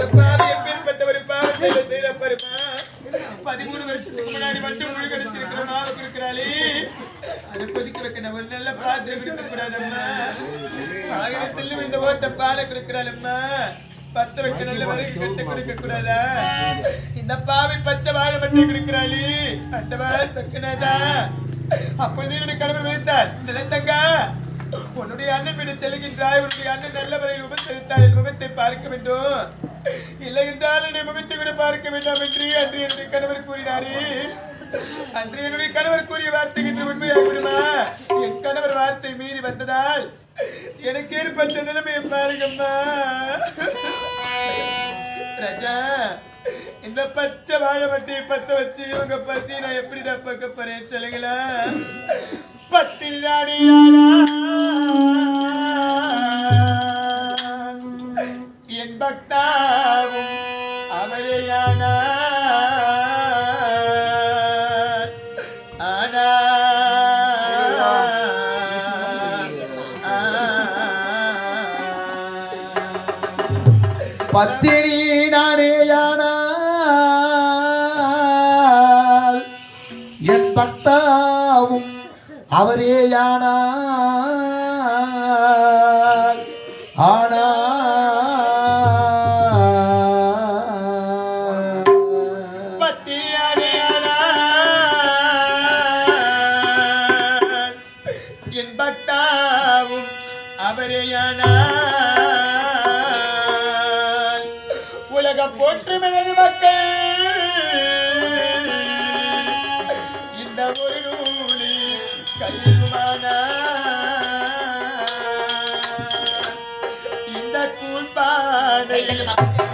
இந்த பாவி எப்பேற்பட்ட ஒரு பாவத்தை செய்யற பதிமூணு வருஷத்துக்கு முன்னாடி மட்டும் முழுகடிச்சிருக்கிற மாவு கொடுக்கிறாளே அதை கொதிக்க வைக்கணும் ஒரு நல்ல பாத்திரம் இருக்க கூடாதம்மா செல்லும் இந்த ஓட்ட பாலை கொடுக்கிறாளம்மா. பத்த வைக்க நல்ல வரைக்கும் கட்ட கொடுக்க கூடாதா இந்த பாவி பச்சை வாழை மட்டும் கொடுக்கிறாளே. அண்டவா சக்கனாதா. அப்பொழுது என்னுடைய கணவர் வைத்தார் நிலத்தங்க உன்னுடைய அண்ணன் வீடு செல்கின்றாய் உன்னுடைய அண்ணன் நல்ல முறையில் உபசரித்தார் என் முகத்தை பார்க்க வேண்டும். இல்லை என்றால் என்னை முகத்தை கூட பார்க்க வேண்டாம் என்று அன்று என்னுடைய கணவர் கூறினாரே. அன்று என்னுடைய கணவர் கூறிய வார்த்தை என்று உண்மையாகிவிடுமா? என் கணவர் வார்த்தை மீறி வந்ததால் எனக்கு ஏற்பட்ட நிலைமையை பாருங்கம்மா ராஜா இந்த பச்சை வாழை வட்டியை பத்த வச்சு இவங்க பத்தி நான் எப்படி நான் பார்க்க போறேன் சொல்லுங்களா பத்தில் ராணியானா பட்டாவும் பக்தாவும் அவரையானா பத்தினி நானேயானால் என் பக்தாவும் அவரேயானால் Bye.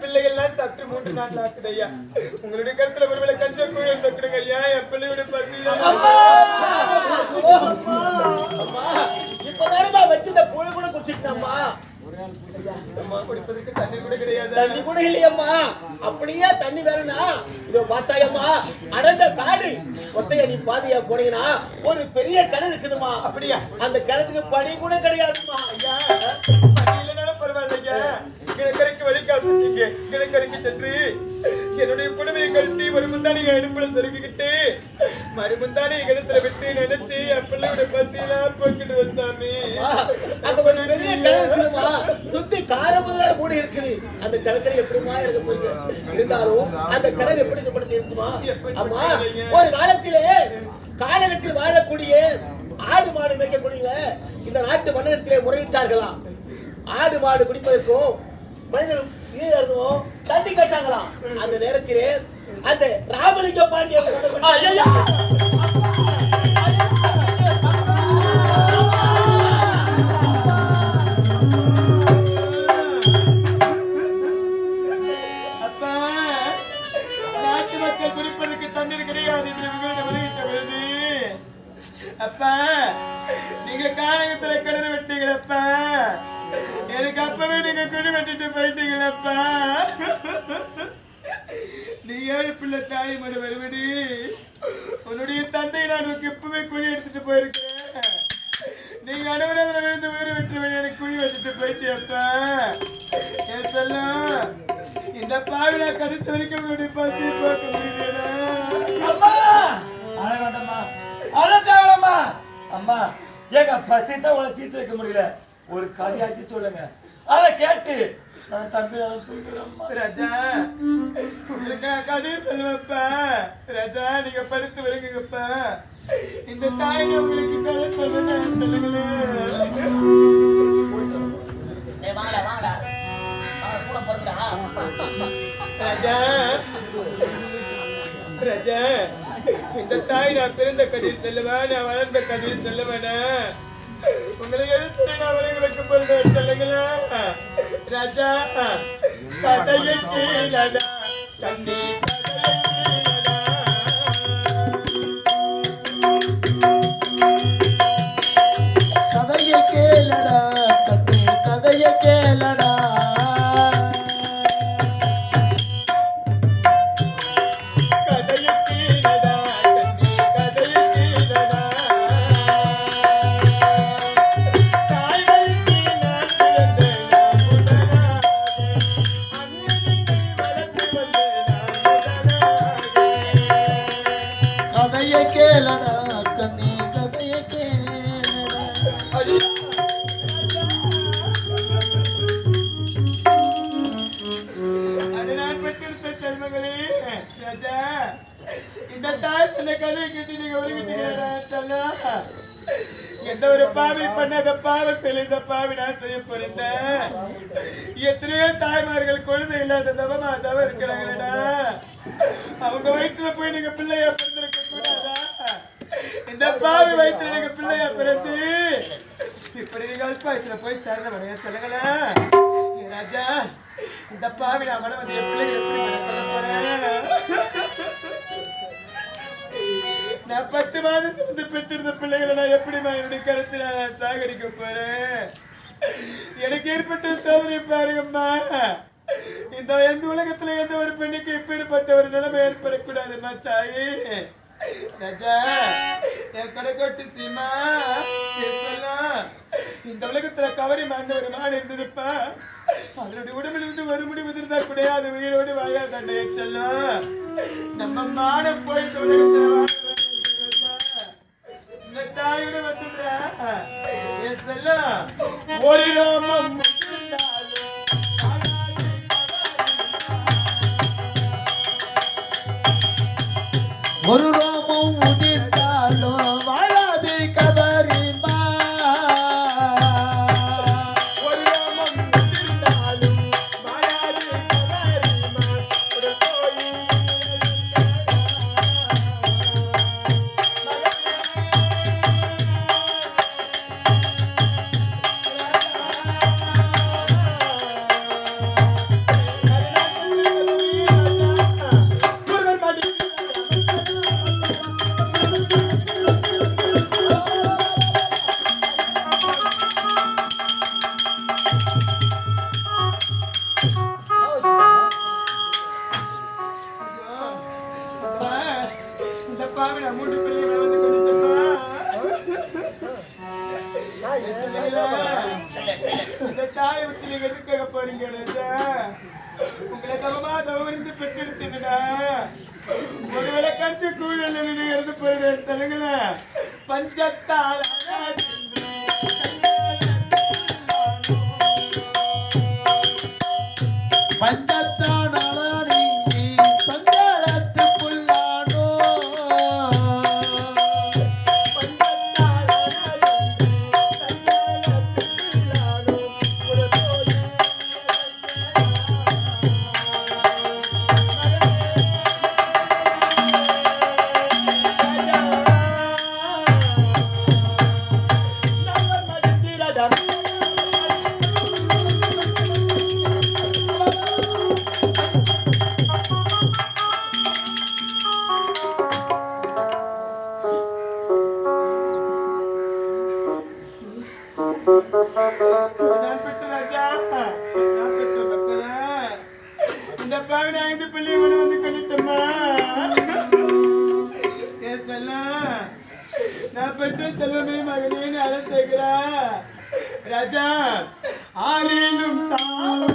பிள்ளைகள்லாம் சற்று மூன்று நாட்கள் ஆக்குது ஐயா. உங்களுடைய கருத்துல ஒருவேளை கஞ்சம் கூட தக்குடுங்க ஐயா. என் பிள்ளையோட பசி அம்மா, இப்பதானம்மா வச்சிருந்த புழு கூட குடிச்சிட்டம்மா அம்மா குடிப்பதற்கு தண்ணி கூட கிடையாது. தண்ணி கூட இல்லையம்மா. அப்படியே தண்ணி வேணும்னா இதோ பார்த்தாயம்மா அடர்ந்த காடு ஒத்தைய நீ பாதியா போனீங்கன்னா ஒரு பெரிய கிணறு இருக்குதுமா அப்படியா? அந்த கிணத்துக்கு பனி கூட கிடையாதுமா ஐயா இல்லைனாலும் பரவாயில்லைங்க. கிணக்கரைக்கு வழி காமிச்சிங்க கிணக்கரைக்கு சென்று என்னுடைய புடவையை கழட்டி ஒரு முந்தானியை அடுப்புல சொருக்கிக்கிட்டு மறு முந்தானியை கிணத்துல விட்டு நினைச்சு என் பிள்ளையோட பசியெல்லாம் போக்கிட்டு வந்தாமே. அங்க ஒரு பெரிய கிணறு சுத்தி காரமுதலா கூட இருக்குது. அந்த கிணத்துல எப்படிமா இருக்க போறீங்க? இருந்தாலும் அந்த கிணறு எப்படி படுத்தி இருக்குமா? அம்மா ஒரு காலத்திலே காலகத்தில் வாழக்கூடிய ஆடு மாடு மேய்க்கக்கூடிய இந்த நாட்டு மன்னரிடத்திலே முறையிட்டார்களாம். ஆடு மாடு குடிப்பதற்கும் மனிதர் நீரும் தண்ணி அந்த நேரத்திலே அந்த ராமலிங்க பாண்டிய உள்ள தாய் மறு வருவடி. உன்னுடைய தந்தை நான் உனக்கு எப்பவுமே குழி எடுத்துட்டு போயிருக்கேன் நீங்க அனுமதி விழுந்து உயிர் விட்டுருவேன் எனக்கு குழி வச்சுட்டு போயிட்டியப்பா என் செல்லம் இந்த பாவிடா கடைசி வரைக்கும் உங்களுடைய பசி பார்க்க முடியலடா. அம்மா! அம்மா ஏங்க பசி தான் உங்களை தீர்த்து வைக்க முடியல. ஒரு கதையாச்சு சொல்லுங்க. அதை கேட்டு ராஜா உங்களுக்கு நான் கதை சொல்லுவேப்பா ராஜா நீங்க படுத்து வருங்கப்பா இந்த தாய் உங்களுக்கு கதை சொல்லுங்க ராஜா ராஜா இந்த தாய் நான் பிறந்த கதையில் செல்லுவேன் நான் வளர்ந்த கதையில் செல்லுவேனா. உங்களுக்கு எது சரி நான் வரைகளுக்கு பொருள் சொல்லுங்களேன் ராஜா கதையில் கீழடா அந்த சொன்ன கதையை கேட்டு நீங்க ஒருங்கிட்டீங்களா, சொல்லா? எந்த ஒரு பாவி பண்ணாத பாவம் செய்யல இந்த பாவி நான் செய்ய போறேன் எத்தனையோ தாய்மார்கள் குழந்தை இல்லாத தவமா தவ இருக்கிறாங்களா அவங்க வயிற்றுல போய் நீங்க பிள்ளையா பிறந்திருக்க கூடாதா இந்த பாவி வயிற்றுல நீங்க பிள்ளையா பிறந்து இப்படி நீங்க அல்பாயுசுல போய் சேர்ந்தவங்க சொல்லுங்களேன் ஏ ராஜா இந்த பாவி நான் மனம் வந்து என் எப்படி மனம் போறேன் நான் பத்து மாதம் சுமந்து பெற்றிருந்த பிள்ளைகளை நான் எப்படிமா என்னுடைய கருத்தில் நான் சாகடிக்க போறேன்? எனக்கு ஏற்பட்ட சோதனை பாருங்கம்மா இந்த எந்த உலகத்துல எந்த ஒரு பெண்ணுக்கு இப்பேற்பட்ட ஒரு நிலைமை ஏற்படக்கூடாதும்மா சாயி இந்த உலகத்துல கவரி மாண்ட ஒரு மாடு இருந்ததுப்பா. அதனுடைய உடம்பில் இருந்து ஒரு முடி உதிர்ந்தா கூட அது உயிரோடு வாழாதாண்ட என் நம்ம மானம் போயிட்டு உலகத்துல வாழ தாயோட வந்துடுறேன் ஒரு ராமம் ஒரு பெற்ற செல்வமே மகனே அழைத்துகிறார் ராஜா ஆரேனும் சாவுண்டு,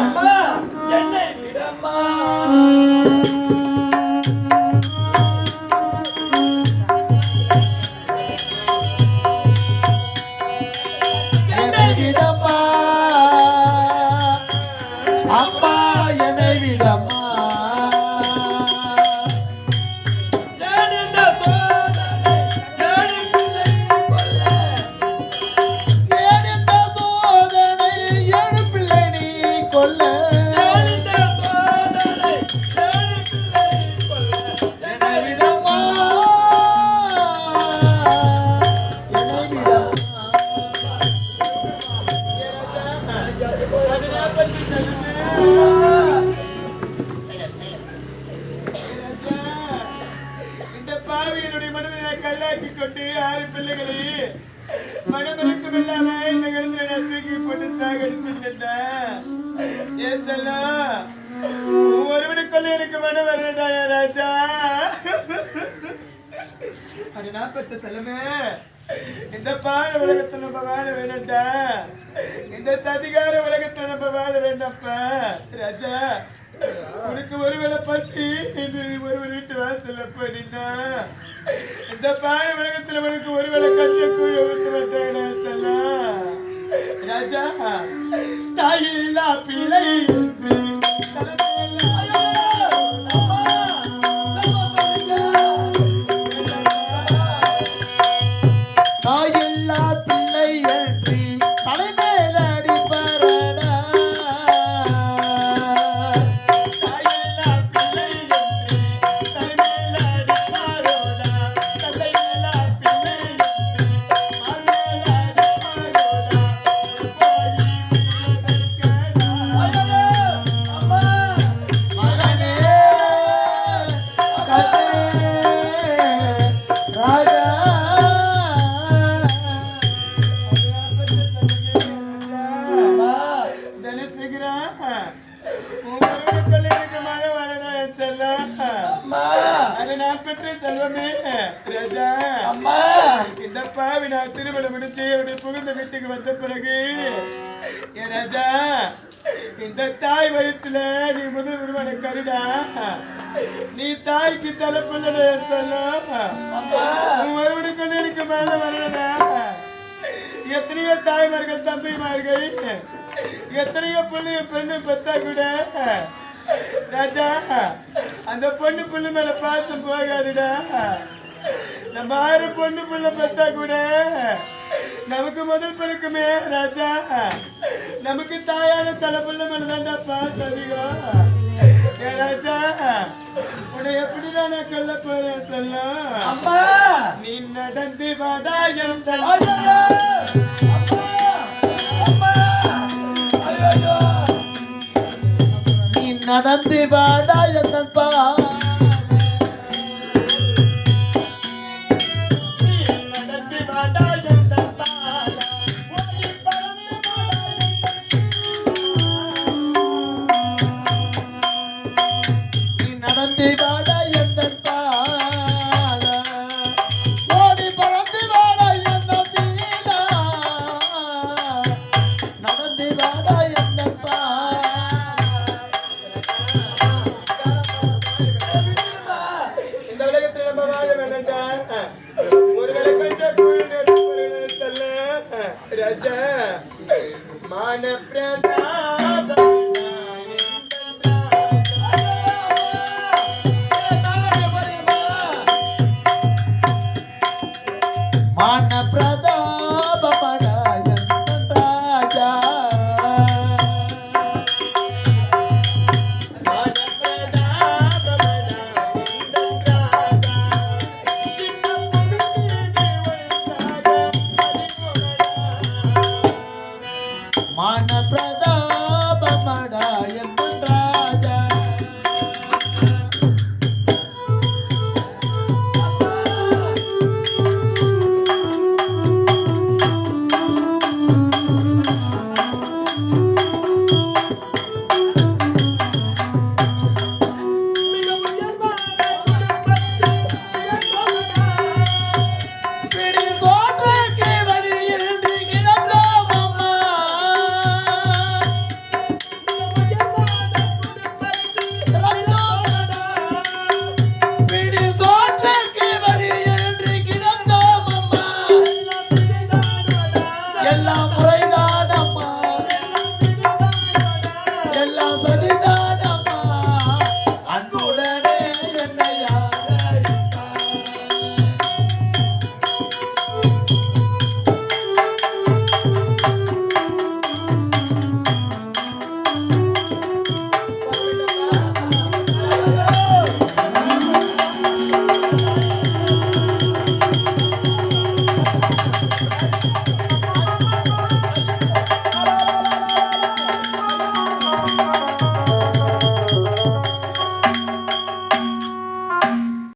அம்மா இந்த சதிகார உலகத்துல நம்ம வாழ வேண்டாம்ப்பா. ராஜா உனக்கு ஒருவேளை பசி என்று நீ ஒருவர் வீட்டு வாசல்ல போயினா இந்த பாழ உலகத்துல உனக்கு ஒருவேளை கஞ்ச கூழ ஊத்த மாட்டேனா ராஜா தாயில்லா பிள்ளை. கருடா நீ தாய்க்கு தலைப்புள்ளட சொல்லும் மறுபடியும் எனக்கு மேல வரலடா எத்தனையோ தாய்மார்கள் தந்தைமார்கள் எத்தனையோ பொண்ணு பெண்ணு பெத்தா கூட. ராஜா அந்த பொண்ணு புள்ள மேல பாசம் போகாதுடா. நம்ம ஆறு பொண்ணு புள்ள பெத்தா கூட நமக்கு முதல் பிறக்குமே ராஜா. நமக்கு தாயான தலை புள்ள மேல தான்டா பாசம் அதிகம். ராஜா உன்னை எப்படிதான் நான் கொல்ல போறேன் சொல்லும் நீ நடந்து வாடா நடந்து வாடா ராஜா, மான பிரதா